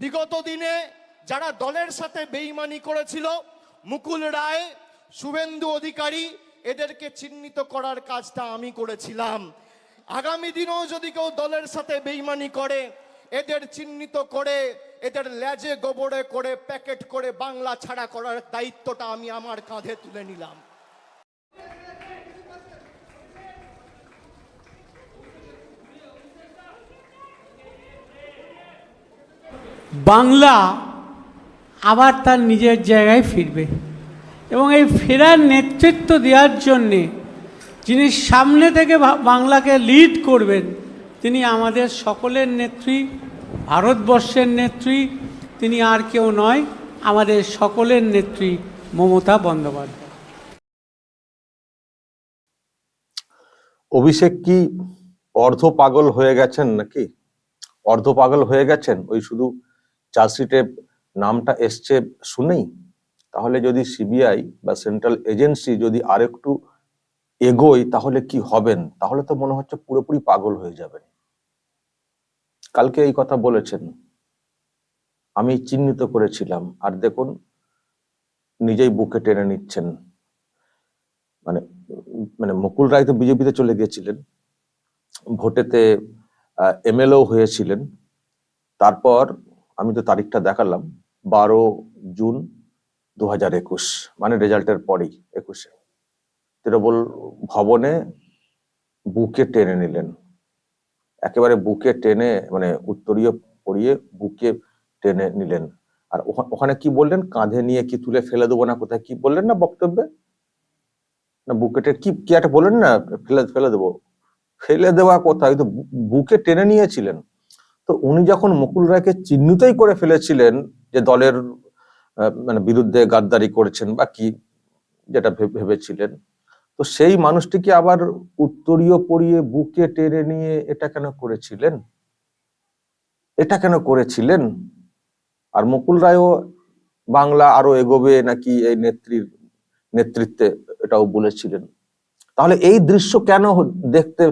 বিগত দিনে যারা দলের সাথে বেইমানি করেছিল, মুকুল রায়, শুভেন্দু অধিকারী, এদেরকে চিহ্নিত করার কাজটা আমি করেছিলাম। আগামী দিনেও যদি কেউ দলের সাথে বেইমানি করে, এদের চিহ্নিত করে, এদের ল্যাজে গোবরে করে, প্যাকেট করে বাংলা ছাড়া করার দায়িত্বটা আমি আমার কাঁধে তুলে নিলাম। বাংলা আবার তার নিজের জায়গায় ফিরবে। এবং এই ফেরার নেতৃত্ব দেওয়ার জন্যে যিনি সামনে থেকে বাংলাকে লিড করবেন, তিনি আমাদের সকলের নেত্রী, ভারতবর্ষের নেত্রী, তিনি আর কেউ নয়, আমাদের সকলের নেত্রী মমতা বন্দ্যোপাধ্যায়। অভিষেক কি অর্ধ পাগল হয়ে গেছেন নাকি? অর্ধ পাগল হয়ে গেছেন? ওই শুধু চার্জশিটে নামটা এসছে শুনেই, তাহলে যদি সিবিআই বা সেন্ট্রাল এজেন্সি যদি আরেকটু এগোয়, তাহলে কি হবেন? তাহলে তো মনে হচ্ছে পুরোপুরি পাগল হয়ে যাবেন। কালকে এই কথা বলেছেন। আমি চিহ্নিত করেছিলাম। আর দেখুন, নিজেই বুকে টেনে নিচ্ছেন। মানে মানে মুকুল রায় তো বিজেপিতে চলে গিয়েছিলেন ভোটেতে এমএলও হয়েছিলেন। তারপর আমি তো তারিখটা দেখালাম, বারো জুন দু হাজার একুশ মানে রেজাল্টের পরেই একুশে। তৃণমূল ভবনে বুকে টেনে নিলেন। একেবারে বুকে টেনে মানে উত্তরীয় পরিয়ে বুকে টেনে নিলেন। আর ওখা- ওখানে কি বললেন? কাঁধে নিয়ে কি তুলে ফেলে দেবো না কোথায়? কি বললেন না বক্তব্যে? না বুকেটে কি কি একটা বললেন না, ফেলে ফেলে দেবো। ফেলে দেওয়া কোথায়? তো বুকে টেনে নিয়েছিলেন। তো উনি যখন মুকুল রায়কে চিহ্নিতই করে ফেলেছিলেন যে দলের মানে বিরুদ্ধে গাদ্দারি করেছেন বা কি যেটা ভেবেছিলেন, তো সেই মানুষটিকে আবার উত্তরীয় পরিয়ে বুকে টেনে নিয়ে এটা কেন করেছিলেন? এটা কেন করেছিলেন? আর মুকুল রায়ও বাংলা আরও এগোবে নাকি এই নেত্রীর নেতৃত্বে এটাও বলেছিলেন। তাহলে এই দৃশ্য কেন দেখতে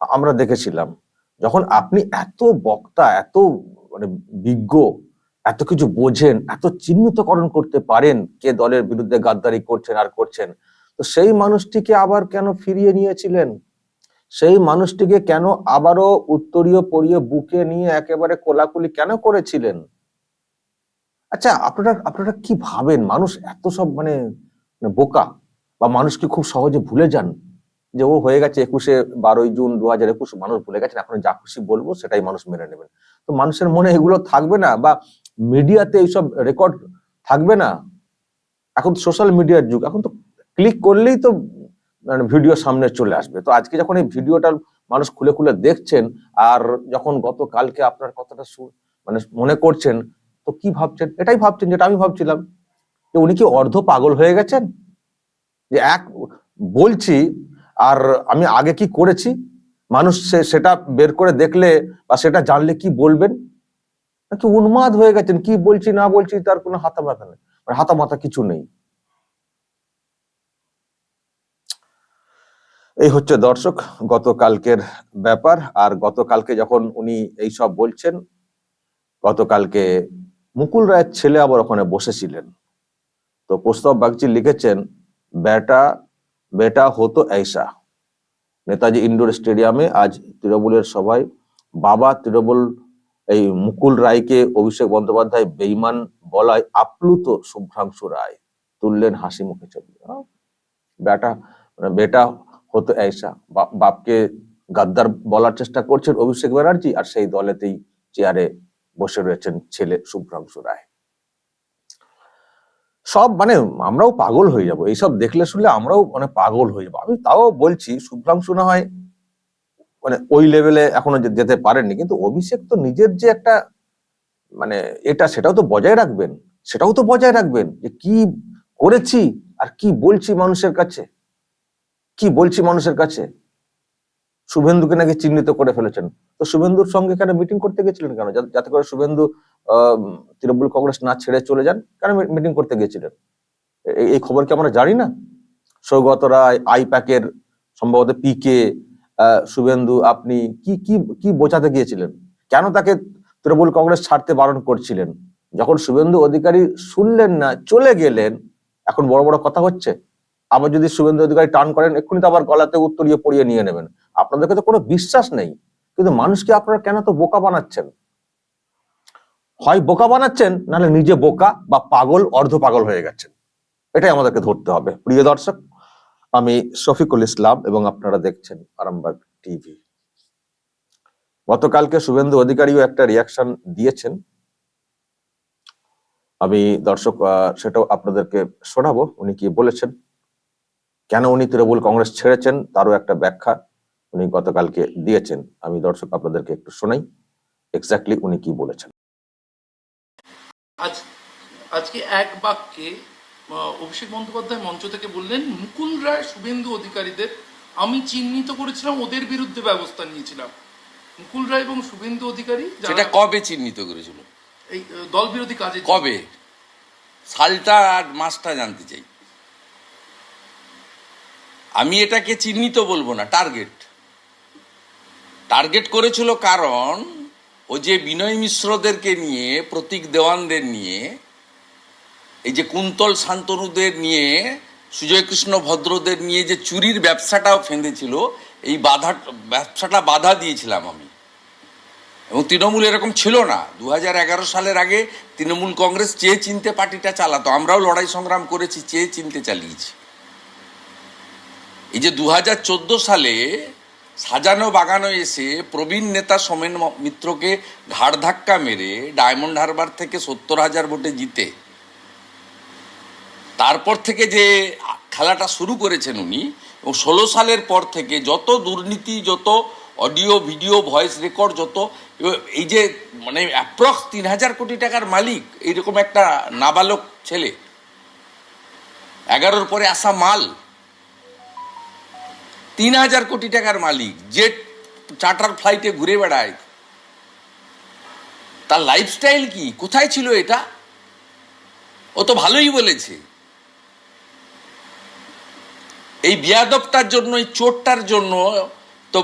আমরা দেখেছিলাম? যখন আপনি এত বক্তা, এত মানে বিজ্ঞ, এত কিছু বোঝেন, এত চিহ্নিতকরণ করতে পারেন কে দলের বিরুদ্ধে গাদ্দারি করছেন, আর করছেন, তো সেই মানুষটিকে আবার কেন ফিরিয়ে নিয়েছিলেন? সেই মানুষটিকে কেন আবারও উত্তরীয় পরিয়ে বুকে নিয়ে একেবারে কোলাকুলি কেন করেছিলেন? আচ্ছা আপনারা আপনারা কি ভাবেন? মানুষ এত সব মানে মানে বোকা, বা মানুষ কি খুব সহজে ভুলে যান? যে ও হয়ে গেছে একুশে বারোই জুন দু হাজার একুশ, মানুষ ভুলে গেছেন, এখন যা খুশি বলব সেটাই মানুষ মেনে নেবেন। তো মানুষের মনে এগুলো থাকবে না বা মিডিয়াতে এইসব রেকর্ড থাকবে না? এখন সোশ্যাল মিডিয়ার যুগ, এখন তো ক্লিক করলেই তো মানে ভিডিও সামনে চলে আসবে। তো আজকে যখন এই ভিডিওটা মানুষ খুলে খুলে দেখছেন, আর যখন গতকালকে আপনার কথাটা মানে মনে করছেন, তো কি ভাবছেন? এটাই ভাবছেন যেটা আমি ভাবছিলাম। যে উনি কি অর্ধ পাগল হয়ে গেছেন? যে এক, বলছি আর আমি আগে কি করেছি? মানুষ সেটা বের করে দেখলে বা সেটা জানলে কি বলবেন? নাকি উন্মাদ হয়ে গেছেন, কি বলছি, না বলছি, তার কোনো হাতা মাথা নেই। মানে হাতা মাথা কিছু নেই। এই হচ্ছে দর্শক, গতকালকের ব্যাপার। আর গতকালকে যখন উনি এই সব বলছেন, গতকালকে মুকুল রায়ের ছেলে আবার ওখানে বসেছিলেন। তো প্রস্তাব বাগচি লিখেছেন, বেটা বেটা হতো এইসা নেতাজি ইন্ডোর স্টেডিয়ামে আজ তৃণমূলের সভায় বাবা তৃণমূল, এই মুকুল রায়কে অভিষেক বন্দ্যোপাধ্যায় বেইমান বলায় আপ্লুত শুভ্রাংশু রায়। তুললেন হাসি মুখে ছবি। বেটা মানে বেটা হতো এইসা বাপকে গাদ্দার বলার চেষ্টা করছেন অভিষেক ব্যানার্জি আর সেই দলেতেই চেয়ারে বসে রয়েছেন ছেলে শুভ্রাংশু রায়। সব মানে আমরাও পাগল হয়ে যাব। এইসব দেখলে শুনলে আমরাও মানে পাগল হয়ে যাব। আমি তাও বলছি, শুভ্রাংশু না হয় মানে ওই লেভেলে এখনও যেতে পারেননি। কিন্তু অভিষেক তো নিজের যে একটা মানে এটা, সেটাও তো বজায় রাখবেন। সেটাও তো বজায় রাখবেন যে কি করেছি আর কি বলছি মানুষের কাছে। কি বলছি মানুষের কাছে? শুভেন্দুকে নাকি চিহ্নিত করে ফেলেছেন। তো শুভেন্দুর সঙ্গে কেন মিটিং করতে গেছিলেন কেন? যাতে করে শুভেন্দু তৃণমূল কংগ্রেস না ছেড়ে চলে যান, কেন মিটিং করতে গেছিলেন এই- এই খবর কি আমরা জানি না? সৌগত রায়, আইপ্যাকের, সম্ভবত পিকে শুভেন্দু, আপনি কি কি কি বোঝাতে গিয়েছিলেন? কেন তাকে তৃণমূল কংগ্রেস ছাড়তে বারণ করছিলেন? যখন শুভেন্দু অধিকারী শুনলেন না, চলে গেলেন, এখন বড় বড় কথা হচ্ছে। আবার যদি শুভেন্দু অধিকারী টান করেন, এক্ষুনি তো আবার গলাতে উত্তরিয়ে পড়িয়ে নিয়ে নেবেন। আপনাদেরকে তো কোনো বিশ্বাস নেই। কিন্তু মানুষকে আপনারা কেন তো বোকা বানাচ্ছেন? হয় বোকা বানাচ্ছেন, নাহলে নিজে বোকা বা পাগল, অর্ধ পাগল হয়ে গেছেন। এটাই আমাদেরকে ধরতে হবে। প্রিয় দর্শক, আমি শফিকুল ইসলাম এবং আপনারা দেখছেন আরামবাগ টিভি। গতকালকে শুভেন্দু অধিকারীও একটা রিয়াকশন দিয়েছেন। আমি দর্শক সেটাও আপনাদেরকে শোনাবো। উনি কি বলেছেন? কেন উনি তৃণমূল কংগ্রেস ছেড়েছেন? তারও একটা ব্যাখ্যা উনি গতকালকে দিয়েছেন। আমি দর্শক, আপনাদেরকে একটু শোনাই। এক্স্যাক্টলি উনি কি বলেছেন? আজ আজকে এক বাক্যে অভিষেক বন্দ্যোপাধ্যায় মঞ্চ থেকে বললেন মুকুল রায় শুভেন্দু অধিকারীদের আমি চিহ্নিত করেছিলাম ওদের বিরুদ্ধে ব্যবস্থা নিয়েছিলাম। মুকুল রায় এবং শুভেন্দু অধিকারী সেটা কবে চিহ্নিত করেছিল? এই দল বিরোধী কাজে কবে? সালটা আর মাসটা জানতে চাই। আমি এটাকে চিহ্নিত বলব না টার্গেট। টার্গেট করেছিল কারণ ও যে বিনয় মিশ্রদেরকে নিয়ে, প্রতীক দেওয়ানদের নিয়ে, এই যে কুন্তল শান্তনুদের নিয়ে সুজয় কৃষ্ণ ভদ্রদের নিয়ে যে চুরির ব্যবসাটাও ফেঁদেছিল, এই বাধা, ব্যবসাটা বাধা দিয়েছিলাম আমি। এবং তৃণমূল এরকম ছিল না। দু হাজার এগারো সালের আগে তৃণমূল কংগ্রেস চেয়ে চিনতে পার্টিটা চালাতো। আমরাও লড়াই সংগ্রাম করেছি, চেয়ে চিনতে চালিয়েছি। এই যে দু হাজার চোদ্দ সালে সাজানো বাগানো এসে প্রবীণ নেতা সোমেন মিত্রকে ঘাড় ধাক্কা মেরে ডায়মন্ড হারবার থেকে সত্তর হাজার ভোটে জিতে। তারপর থেকে যে খেলাটা শুরু করেছেন উনি এবং ষোলো সালের পর থেকে যত দুর্নীতি, যত অডিও, ভিডিও, ভয়েস রেকর্ড, যত এই যে মানে অ্যাপ্রক্স তিন হাজার কোটি টাকার মালিক, এইরকম একটা নাবালক ছেলে। এগারোর পরে আসা মাল। তিন হাজার কোটি টাকার মালিক জেট চার্টার ফ্লাইটে ঘুরে বেড়ায়। তার লাইফস্টাইল কি? কোথায় ছিল এটা? ও তো ভালোই বলেছে। এই বিয়াদবটার জন্য, এই চোটটার জন্য তো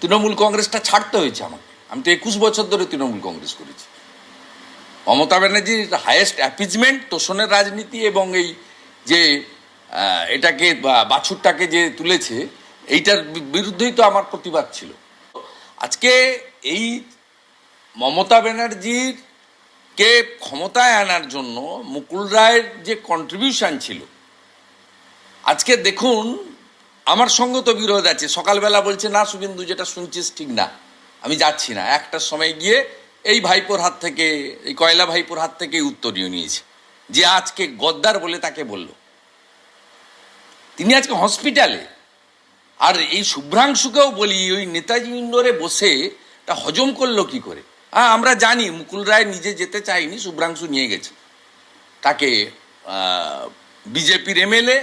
তৃণমূল কংগ্রেসটা ছাড়তে হয়েছে আমাকে। আমি তো একুশ বছর ধরে তৃণমূল কংগ্রেস করেছি। মমতা ব্যানার্জির হায়েস্ট অ্যাপিজমেন্ট তোষণের রাজনীতি এবং এই যে এটাকে বাছুরটাকে যে তুলেছে এইটার বিরুদ্ধেই তো আমার প্রতিবাদ ছিল। আজকে এই মমতা ব্যানার্জির কে ক্ষমতায় আনার জন্য মুকুল রায়ের যে কন্ট্রিবিউশন ছিল, আজকে দেখুন, আমার সঙ্গে তো বিরোধ আছে। সকালবেলা বলছে, না শুভেন্দু, যেটা শুনছিস ঠিক না। আমি যাচ্ছি না। একটার সময় গিয়ে এই ভাইপোর হাত থেকে, এই কয়লা ভাইপোর হাত থেকে উত্তরীয় নিয়েছে। যে আজকে গদ্দার বলে তাকে বলল। তিনি আজকে হসপিটালে। আর এই শুভ্রাংশুকেও বলি, ওই নেতাজি ইন্ডোরে বসে তা হজম করল কি করে? হ্যাঁ আমরা জানি, মুকুল রায় নিজে যেতে চাইনি শুভ্রাংশু নিয়ে গেছে। তাকে বিজেপির এমএলএ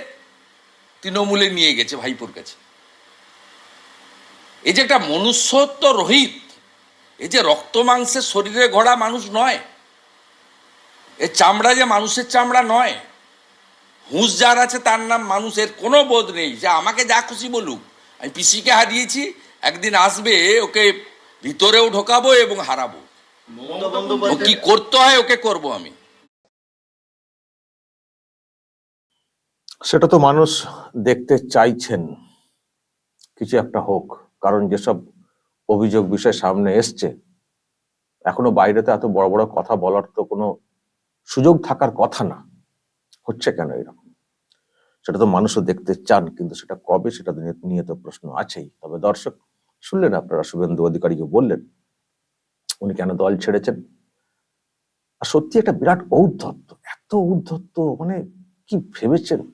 তৃণমূলে নিয়ে গেছে ভাইপোর কাছে। এই যে একটা মনুষ্যত্ব রহিত, এই যে রক্ত মাংসের শরীরে ঘোড়া মানুষ নয় এ চামড়া যে মানুষের চামড়া নয় হুঁশ যার আছে তার নাম মানুষের কোনো বোধ নেই। যে আমাকে যা খুশি বলুক, আমি পিসিকে হারিয়েছি, একদিন আসবে, ওকে ভিতরেও ঢোকাবো এবং হারাবো। ও কি করতে হয়, ওকে করব আমি। সেটা তো মানুষ দেখতে চাইছেন। কিছু একটা হোক, কারণ যেসব অভিযোগ বিষয় সামনে এসছে, এখনও বাইরেতে এত বড় বড় কথা বলার তো কোনো সুযোগ থাকার কথা না। হচ্ছে কেন এরকম? সেটা তো মানুষও দেখতে চান, কিন্তু সেটা কবে সেটা নিয়ে- তো প্রশ্ন আছেই। তবে দর্শক, শুনলেন আপনারা শুভেন্দু অধিকারীকে বললেন, উনি কেন দল ছেড়েছেন? আর সত্যি একটা বিরাট ঔদ্ধত্য, এত ঔদ্ধত্য মানে কি ভেবেছেন?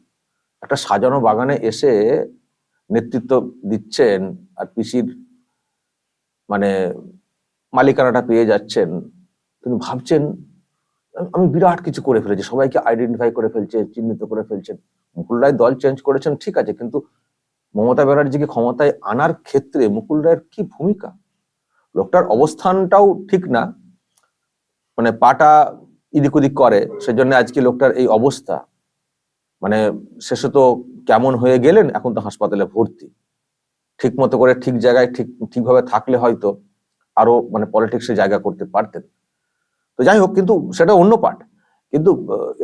একটা সাজানো বাগানে এসে নেতৃত্ব দিচ্ছেন, আর পিসির মানে মালিকানাটা পেয়ে যাচ্ছেন, তিনি ভাবছেন আমি বিরাট কিছু করে ফেলেছি। সবাইকে আইডেন্টিফাই করে ফেলছে, চিহ্নিত করে ফেলছেন মুকুল রায় দল চেঞ্জ করেছেন, ঠিক আছে, কিন্তু মমতা ব্যানার্জিকে ক্ষমতায় আনার ক্ষেত্রে মুকুল রায়ের কি ভূমিকা? লোকটার অবস্থানটাও ঠিক না। মানে পাটা ইদিক ওদিক করে, সেজন্য আজকে লোকটার এই অবস্থা। মানে শেষে তো কেমন হয়ে গেলেন, এখন তো হাসপাতালে ভর্তি। ঠিক মতো করে ঠিক জায়গায় ঠিক, ঠিকভাবে থাকলে হয়তো আরও মানে পলিটিক্সে জায়গা করতে পারতেন। তো যাই হোক, কিন্তু সেটা অন্য পার্ট কিন্তু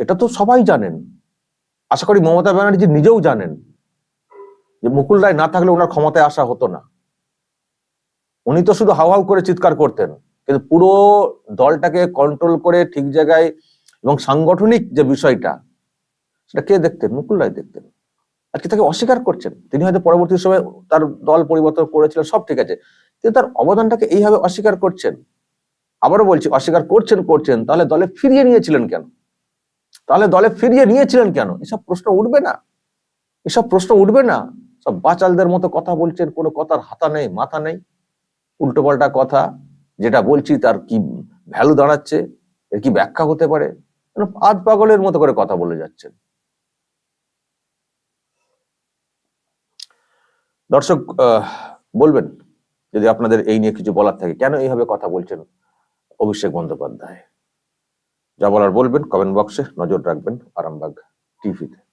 এটা তো সবাই জানেন। আশা করি মমতা ব্যানার্জি নিজেও জানেন যে মুকুল রায় না থাকলে ওনার ক্ষমতায় আসা হতো না। উনি তো শুধু হাউ হাউ করে চিৎকার করতেন, কিন্তু পুরো দলটাকে কন্ট্রোল করে ঠিক জায়গায় এবং সাংগঠনিক যে বিষয়টা, সেটা কে দেখতেন? মুকুল রায় দেখতেন। আজকে তাকে অস্বীকার করছেন? তিনি হয়তো পরবর্তী সময় তার দল পরিবর্তন করেছিলেন, সব ঠিক আছে। কিন্তু তার অবদানটাকে এইভাবে অস্বীকার করছেন। আবারও বলছি, অস্বীকার করছেন করছেন, তাহলে দলে ফিরিয়ে নিয়েছিলেন কেন? তাহলে দলে ফিরিয়ে নিয়েছিলেন কেন? এসব প্রশ্ন উঠবে না। এসব প্রশ্ন উঠবে না। সব বাচালদের মতো কথা বলছেন, কোনো কথার হাতা নেই, মাথা নেই। উল্টো পাল্টা কথা, যেটা বলছি তার কি ভ্যালু দাঁড়াচ্ছে, এর কি ব্যাখ্যা হতে পারে? আধ পাগলের মতো করে কথা বলে যাচ্ছেন। দর্শক বলবেন, যদি আপনাদের এই নিয়ে কিছু বলার থাকে, কেন এইভাবে কথা বলছেন? অভিষেক বন্দ্যোপাধ্যায়। যা বলার বলবেন কমেন্ট বক্সে নজর রাখবেন আরামবাগ টিভিতে।